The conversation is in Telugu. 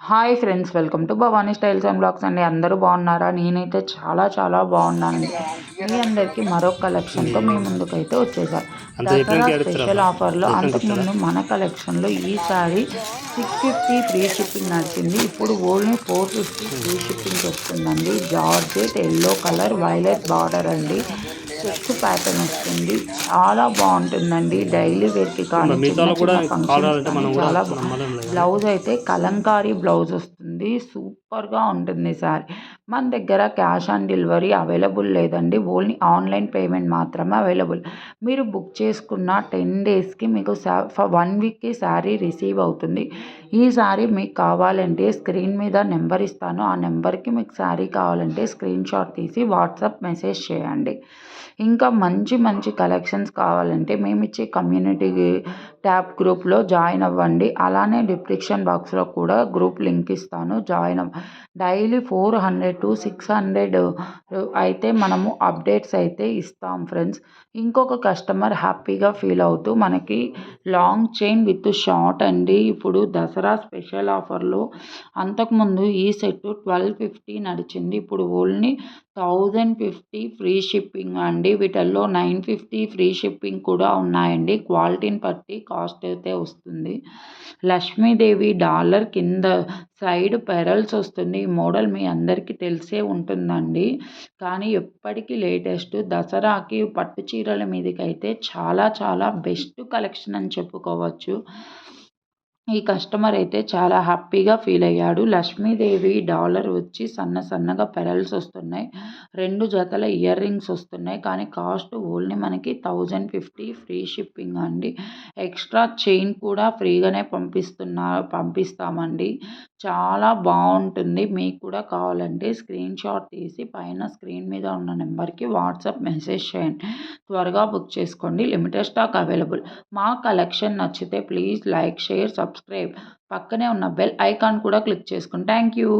Hi friends welcome to Bhavani styles and blogs అండి. అందరూ బాగున్నారా? నేనైతే చాలా చాలా బాగున్నానండి. మీ అందరికీ మరో కలెక్షన్తో మీ ముందుకైతే వచ్చేసాను దసరా స్పెషల్ ఆఫర్లో అంతకుముందు మన కలెక్షన్లో ఈసారి సిక్స్ ఫిఫ్టీ ఫ్రీ షిప్పింగ్ నడిచింది. ఇప్పుడు only four fifty free shipping వస్తుందండి. Georgette yellow colour violet border అండి. చెక్ ప్యాటర్న్ వస్తుంది. చాలా బాగుంటుందండి. డైలీ వేర్కి కానీ చాలా బ్లౌజ్ అయితే కలంకారీ బ్లౌజ్ వస్తుంది. సూపర్గా ఉంటుంది సార్. మన దగ్గర క్యాష్ ఆన్ డెలివరీ అవైలబుల్ లేదండి. ఓన్లీ ఆన్లైన్ పేమెంట్ మాత్రమే అవైలబుల్. మీరు బుక్ చేసుకున్న టెన్ డేస్కి మీకు వన్ వీక్కి శారీ రిసీవ్ అవుతుంది. ఈ శారీ మీకు కావాలంటే స్క్రీన్ మీద నెంబర్ ఇస్తాను. ఆ నెంబర్కి మీకు శారీ కావాలంటే స్క్రీన్ షాట్ తీసి వాట్సాప్ మెసేజ్ చేయండి. ఇంకా మంచి మంచి కలెక్షన్స్ కావాలంటే మేము ఇచ్చే కమ్యూనిటీ ట్యాబ్ గ్రూప్లో జాయిన్ అవ్వండి. అలానే డిస్క్రిప్షన్ బాక్స్లో కూడా గ్రూప్ లింక్ ఇస్తాను. జాయిన్ అవ్వ daily four hundred to six hundred అయితే మనము అప్డేట్స్ అయితే ఇస్తాం ఫ్రెండ్స్. ఇంకొక కస్టమర్ హ్యాపీగా ఫీల్ అవుతూ మనకి లాంగ్ చైన్ విత్ షార్ట్ అండి. ఇప్పుడు దసరా స్పెషల్ ఆఫర్లో అంతకుముందు ఈ సెట్ ట్వెల్వ్ ఫిఫ్టీ నడిచింది. ఇప్పుడు only thousand fifty free shipping అండి. వీటిల్లో నైన్ ఫిఫ్టీ ఫ్రీ షిప్పింగ్ కూడా ఉన్నాయండి. క్వాలిటీని బట్టి కాస్ట్ అయితే వస్తుంది. లక్ష్మీదేవి డాలర్ కింద సైడ్ పెరల్స్ వస్తుంది. ఈ మోడల్ మీ అందరికీ తెలిసే ఉంటుందండి. కానీ ఎప్పటికీ లేటెస్ట్ దసరాకి పట్టు చీరల మీదకైతే చాలా చాలా బెస్ట్ కలెక్షన్ అని చెప్పుకోవచ్చు. ఈ కస్టమర్ అయితే చాలా హ్యాపీగా ఫీల్ అయ్యాడు. లక్ష్మీదేవి డాలర్ వచ్చి సన్న సన్నగా పెరల్స్ వస్తున్నాయి. రెండు జతల ఇయర్ రింగ్స్ వస్తున్నాయి. కానీ కాస్ట్ ఓన్లీ మనకి థౌజండ్ ఫిఫ్టీ ఫ్రీ షిప్పింగ్ అండి. ఎక్స్ట్రా చైన్ కూడా ఫ్రీగానే పంపిస్తున్నా పంపిస్తామండి. చాలా బాగుంటుంది. మీకు కూడా కావాలంటే స్క్రీన్ షాట్ తీసి పైన స్క్రీన్ మీద ఉన్న నెంబర్కి వాట్సాప్ మెసేజ్ చేయండి. త్వరగా బుక్ చేసుకోండి. Limited stock available. మా కలెక్షన్ నచ్చితే ప్లీజ్ లైక్ షేర్ సబ్స్క్రైబ్. పక్కనే ఉన్న బెల్ ఐకాన్ కూడా క్లిక్ చేసుకోండి థ్యాంక్ యూ